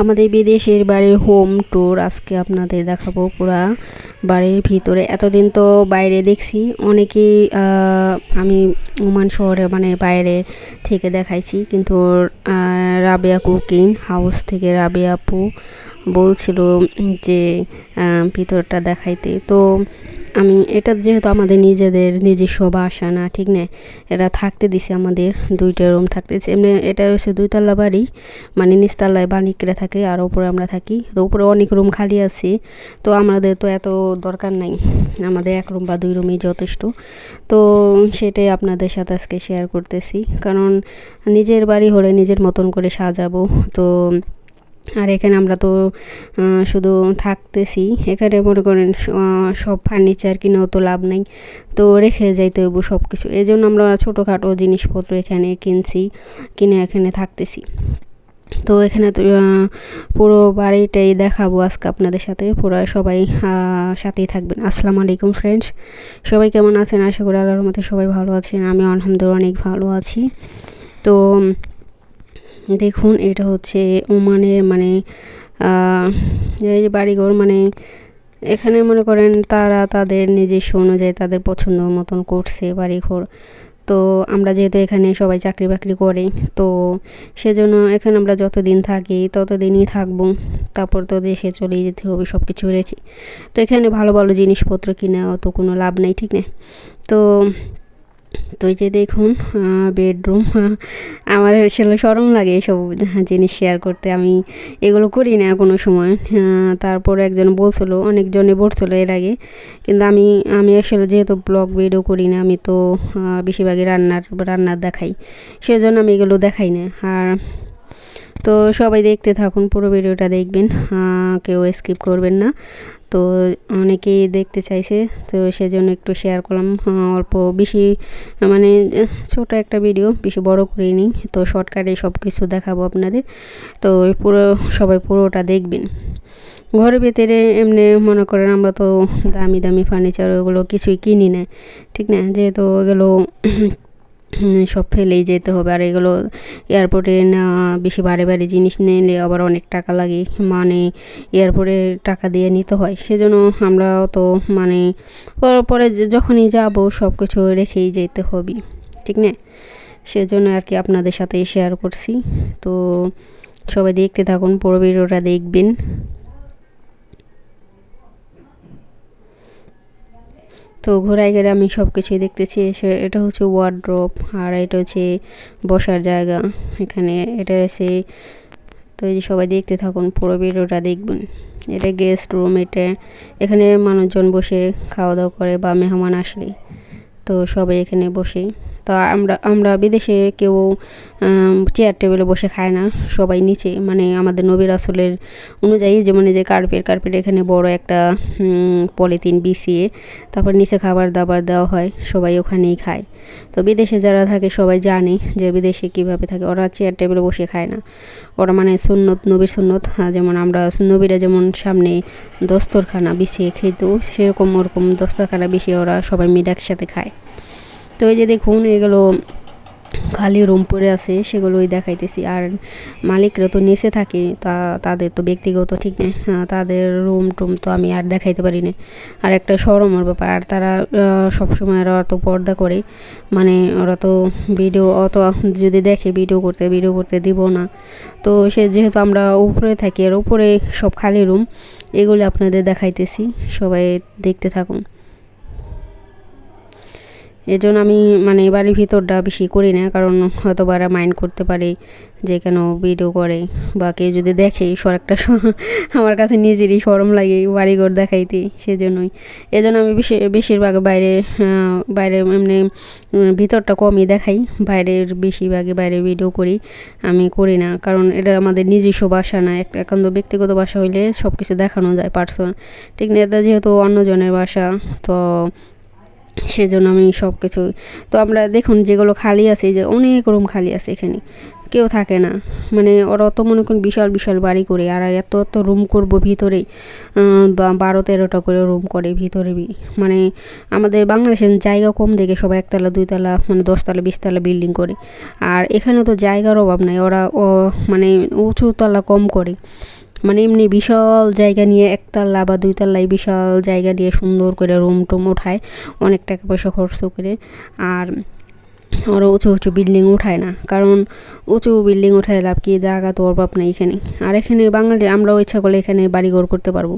আমাদের বিদেশের বাড়ির হোম ট্যুর আজকে আপনাদের দেখাবো পুরা বাড়ির ভিতরে। এতদিন তো বাইরে দেখছি, অনেকেই আমি ওমান শহরে মানে বাইরে থেকে দেখাইছি, কিন্তু রাবেয়া কুকিং হাউস থেকে রাবেয়া আপু বলছিল যে ভিতরটা দেখাইতে। তো আমি, এটা যেহেতু আমাদের নিজেদের নিজস্ব বাসা না, ঠিক না? এটা থাকতে দিছে আমাদের দুইটা রুম থাকতে এমনি এটা হচ্ছে দুইতলা বাড়ি মানে নিচতলায় বাণিকরা থাকে আর ওপরে আমরা থাকি। তো উপরে অনেক রুম খালি আছে। তো আমাদের তো এত দরকার নাই। আমাদের এক রুম বা দুই রুমই যথেষ্ট। তো সেটাই আপনাদের সাথে আজকে শেয়ার করতেছি। কারণ নিজের বাড়ি হলে নিজের মতন করে সাজাবো। তো আর এখানে আমরা তো শুধু থাকতেছি। এখানে মনে করেন সব ফার্নিচার কিনেও তো লাভ নেই। তো রেখে যাইতে হইব সব কিছু এই জন্য আমরা ছোটোখাটো জিনিসপত্র এখানে কিনছি, কিনে এখানে থাকতেছি। তো এখানে পুরো বাড়িটাই দেখাবো আজকে আপনাদের সাথে। পুরো সবাই সাথেই থাকবেন। আসসালামু আলাইকুম ফ্রেন্ডস সবাই কেমন আছেন? আশা করি আল্লাহর মতো সবাই ভালো আছেন। আমি আলহামদুলিল্লাহ অনেক ভালো আছি। তো, দেখুন, এটা হচ্ছে ওমানের মানে এই যে বাড়িঘর মানে এখানে মনে করেন তারা তাদের নিজস্ব অনুযায়ী তাদের পছন্দ মতন করছে বাড়িঘর। তো আমরা যেহেতু এখানে সবাই চাকরি বাকরি করে, তো সেজন্য এখানে আমরা যতদিন থাকি ততদিনই থাকব। তারপর তো দেশে চলে যেতে হবে সব কিছু রেখে। তো এখানে ভালো ভালো জিনিসপত্র কিনে অত কোনো লাভ নেই, ঠিক না? তো তো যে দেখুন বেডরুম আমার আসলে সরম লাগে এসব জিনিস শেয়ার করতে। আমি এগুলো করি না কোনো সময় তারপর একজন বলছিল, অনেকজনে বলছিল এর আগে। কিন্তু আমি আমি আসলে যেহেতু ব্লগ ভিডিও করি না, আমি তো বেশিরভাগই রান্নার রান্নার দেখাই। সেজন্য আমি এগুলো দেখাই না। আর তো সবাই দেখতে থাকুন, পুরো ভিডিওটা দেখবেন কেউ স্কিপ করবেন না। তো অনেকেই দেখতে চাইছে তো সেজন্য একটু শেয়ার করলাম। আহ, অল্প বেশি মানে ছোট একটা ভিডিও বেশি বড় করে নিই তো শর্টকাটে সব কিছু দেখাবো আপনাদের। তো পুরো সবাই পুরোটা দেখবেন। ঘরের ভেতরে এমনি মনে করেন আমরা তো দামি দামি ফার্নিচার ওগুলো কিছুই কিনি না ঠিক না? যেহেতু ওগুলো সব ফেলেই যেতে হবে। আর এগুলো এয়ারপোর্টে নেওয়া বেশি ভারী ভারী জিনিস নিলে আবার অনেক টাকা লাগে। মানে এয়ারপোর্টে টাকা দিয়ে নিতে হয়। সেজন্য আমরাও তো মানে পর- যখনই যাব সব কিছু রেখেই যেতে হবে। ঠিক না? সেজন্য আর কি আপনাদের সাথে শেয়ার করছি। তো সবাই দেখতে থাকুন, পুরো ভিডিওটা দেখবেন। তো ঘোরায় গেলে আমি সব কিছুই দেখতেছি, এসে এটা হচ্ছে ওয়ার্ড্রপ আর এটা হচ্ছে বসার জায়গা। এখানে এটা এসে তো এই যে সবাই দেখতে থাকুন, পুরো ভিডিওটা দেখবেন। এটা গেস্ট রুম এটা এখানে মানুষজন বসে খাওয়া দাওয়া করে বা মেহমান আসলে, তো সবাই এখানে বসে। তো আমরা আমরা বিদেশে কেউ চেয়ার টেবিলে বসে খায় না। সবাই নিচে মানে আমাদের নবীর আসলের অনুযায়ী যেমন এই যে কার্পেট কার্পেট এখানে বড় একটা পলিথিন বিছিয়ে তারপর নিচে খাবার দাবার দেওয়া হয় সবাই ওখানেই খায়। তো বিদেশে যারা থাকে সবাই জানে যে বিদেশে কীভাবে থাকে ওরা চেয়ার টেবিলে বসে খায় না। ওরা মানে সুন্নত নবীর সুন্নত হ্যাঁ, যেমন আমরা নবীরা যেমন সামনে দস্তরখানা বিছিয়ে খেত সেরকম ওরকম দস্তরখানা বিছিয়ে ওরা সবাই মিলে একসাথে খায়। তো এই যে দেখুন এগুলো খালি রুম পড়ে আছে সেগুলোই দেখাইতেছি। আর মালিকরা তো নিচে থাকে তা তাদের তো ব্যক্তিগত ঠিক নেই। হ্যাঁ, তাদের রুম টুম তো আমি আর দেখাইতে পারি না। আর একটা সরমের ব্যাপার আর তারা সবসময় ওরা অত পর্দা করে। মানে ওরা তো ভিডিও অত যদি দেখে ভিডিও করতে ভিডিও করতে দিব না। তো সে যেহেতু আমরা উপরে থাকি আর উপরে সব খালি রুম এগুলো আপনাদের দেখাইতেছি। সবাই দেখতে থাকুন। এই জন্য আমি মানে বাড়ির ভিতরটা বেশি করি না, কারণ হয়তো বারা মাইন্ড করতে পারে যে কেন ভিডিও করে, বা কেউ যদি দেখে সর একটা আমার কাছে নিজেরই সরম লাগে বাড়িঘর দেখাইতে, সেজন্যই। এই জন্য আমি বেশি, বেশিরভাগ বাইরে বাইরে এমনি ভিতরটা কমই দেখাই, বাইরের বেশিরভাগই বাইরে ভিডিও করি, আমি করি না, কারণ এটা আমাদের নিজস্ব বাসা না, এক, একান্ত ব্যক্তিগত বাসা হইলে সব কিছু দেখানো যায় পার্সন ঠিক না এটা যেহেতু অন্যজনের বাসা তো সেজন্য আমি সব কিছু তো আমরা দেখুন যেগুলো খালি আছে যে অনেক রুম খালি আছে এখানে, কেউ থাকে না। মানে ওরা অত মনে করুন বিশাল বিশাল বাড়ি করে, আর এত এত রুম করব ভিতরে বারো তেরোটা করে রুম করে ভিতরে মানে আমাদের বাংলাদেশের জায়গা কম দেখে সবাই একতলা, দুইতলা মানে দশতলা, বিশতলা বিল্ডিং করে। আর এখানে তো জায়গার অভাব নাই, ওরা মানে উঁচু তলা কম করে। মানে এমনি বিশাল জায়গা নিয়ে একতলা বা দুইতলায় বিশাল জায়গা নিয়ে সুন্দর করে রুম টুম ওঠায় অনেক টাকা পয়সা খরচ করে। আর ওরা উঁচু উঁচু বিল্ডিং উঠায় না, কারণ উঁচু বিল্ডিং উঠায় লাভ কি? জায়গা তো অভাব নেই এখানে। আর এখানে বাঙালি, আমরাও ইচ্ছা করলে এখানে বাড়িঘর করতে পারব।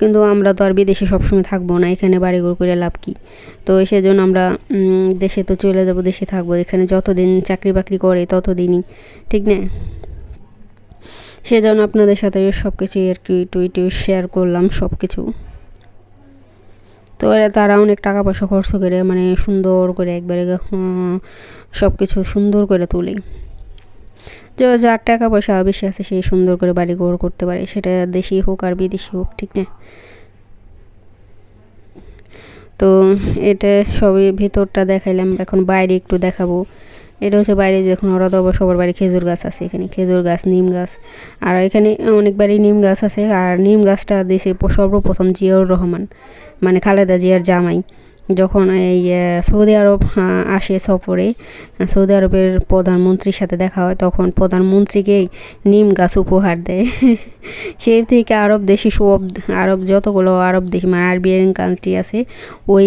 কিন্তু আমরা তো আর বিদেশে সবসময় থাকব না, এখানে বাড়িঘর করে লাভ কি? তো সেজন্য আমরা দেশে তো চলে যাব, দেশে থাকব। এখানে যতদিন চাকরি বাকরি করে ততদিনই, ঠিক না? সেজন্য আপনাদের সাথে সব কিছুই আর কি টুইটে শেয়ার করলাম সব কিছু তো তারা অনেক টাকা পয়সা খরচ করে মানে সুন্দর করে একবারে সব কিছু সুন্দর করে তুলে। যে যার টাকা পয়সা বেশি আছে সেই সুন্দর করে বাড়ি ঘর করতে পারে, সেটা দেশি হোক আর বিদেশি হোক, ঠিক না? তো এটা সবই ভেতরটা দেখাইলাম, এখন বাইরে একটু দেখাবো। এটা হচ্ছে বাইরে দেখুন ওরা তো সবার বাড়ি খেজুর গাছ আছে এখানে। খেজুর গাছ, নিম গাছ। আর এখানে অনেক বাড়ি নিম গাছ আছে। আর নিম গাছটা দেশে সর্বপ্রথম জিয়াউর রহমান মানে খালেদা জিয়ার জামাই, যখন এই সৌদি আরব আসে সফরে, সৌদি আরবের প্রধানমন্ত্রীর সাথে দেখা হয়, তখন প্রধানমন্ত্রীকেই নিম গাছ উপহার দেয়। সেই থেকে আরব দেশে সব আরব যতগুলো আরব দেশ মানে আরবিয়ান কান্ট্রি আছে, ওই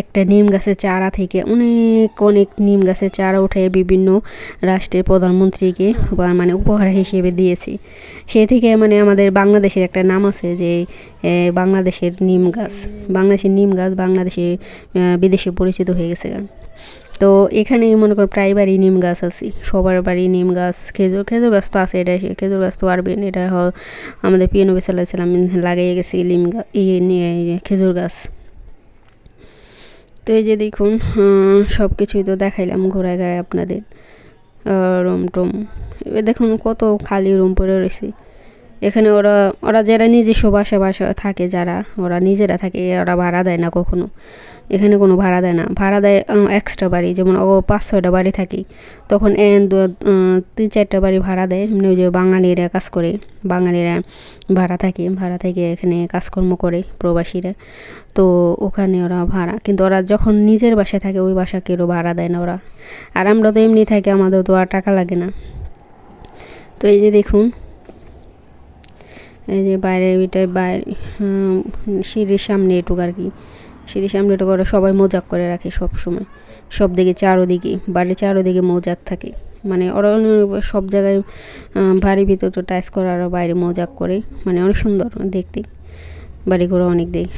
একটা নিম গাছের চারা থেকে অনেক অনেক নিম গাছের চারা উঠে বিভিন্ন রাষ্ট্রের প্রধানমন্ত্রীকে মানে উপহার হিসেবে দিয়েছি। সে থেকে মানে আমাদের বাংলাদেশের একটা নাম আছে যে বাংলাদেশের নিম গাছ। বাংলাদেশের নিম গাছ বাংলাদেশে বিদেশে পরিচিত হয়ে গেছে। তো এখানে মনে করো প্রায় বাড়ি নিম গাছ আছে, সবার বাড়ি নিম গাছ, খেজুর খেজুর গাছ তো আছে, এটা খেজুর গাছ তো পারবেন, এটা হল আমাদের পিএনবি নবী সাল্লাহ সাল্লাম লাগিয়ে গেছি লিম গাছ ইয়ে খেজুর গাছ। তো এই যে দেখুন সব কিছুই তো দেখাইলাম ঘোরায় আপনাদের। রুম টুম এবার দেখুন কত খালি রুম পড়ে রয়েছে। এখানে ওরা ওরা যারা নিজস্ব বাসা বাসা থাকে যারা, ওরা নিজেরা থাকে, ওরা ভাড়া দেয় না কখনো। এখানে কোনো ভাড়া দেয় না। ভাড়া দেয় এক্সট্রা বাড়ি, যেমন ও পাঁচ ছয়টা বাড়ি থাকি তখন তিন চারটা বাড়ি ভাড়া দেয়। এমনি ওই যে বাঙালিরা কাজ করে, বাঙালিরা ভাড়া থাকে, ভাড়া থেকে এখানে কাজকর্ম করে প্রবাসীরা। তো ওখানে ওরা ভাড়া, কিন্তু ওরা যখন নিজের বাসায় থাকে, ওই বাসা কেউ ভাড়া দেয় না ওরা। আর আমরা তো এমনি থাকি, আমাদের তো আর টাকা লাগে না। তো এই যে দেখুন এই যে বাইরে ওইটায় বাইরে সিঁড়ির সামনে এটুক আর কি। সিঁড়ির সামনে এটুকু ওরা সবাই মোজাক করে রাখে সব সময় সব দিকে চারোদিকে, বাড়ির চারোদিকে মোজাক থাকে। মানে ওরা সব জায়গায় বাড়ির ভিতর তো টাইস করে আর বাইরে মোজাক করে। মানে অনেক সুন্দর দেখতে। বাড়ি ঘোরা অনেক দেয়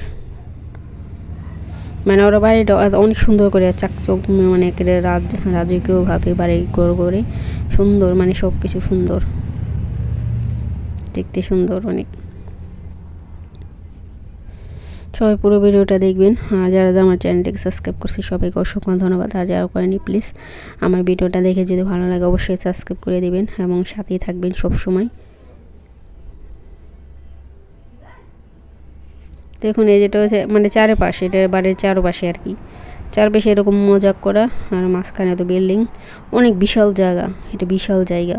মানে ওরা বাড়িটা অনেক সুন্দর করে চাকচক মানে রাজ রাজকীয়ভাবে বাড়ি ঘর করে। সুন্দর মানে সব কিছু সুন্দর। দেখতে সুন্দর অনেক। সবাই পুরো ভিডিওটা দেখবেন। আর যারা আমার চ্যানেলটিকে সাবস্ক্রাইব করছে, সবাইকে অসংখ্য ধন্যবাদ। আর যারা করেনি প্লিজ আমার ভিডিওটা দেখে যদি ভালো লাগে, অবশ্যই সাবস্ক্রাইব করে দেবেন এবং সাথেই থাকবেন সব সময় দেখুন, এই যেটা হচ্ছে মানে চারপাশে, এটা বাড়ির চারপাশে আর কি। চারপাশে এরকম মজাক করা আর মাঝখানে তো বিল্ডিং। অনেক বিশাল জায়গা, এটা বিশাল জায়গা।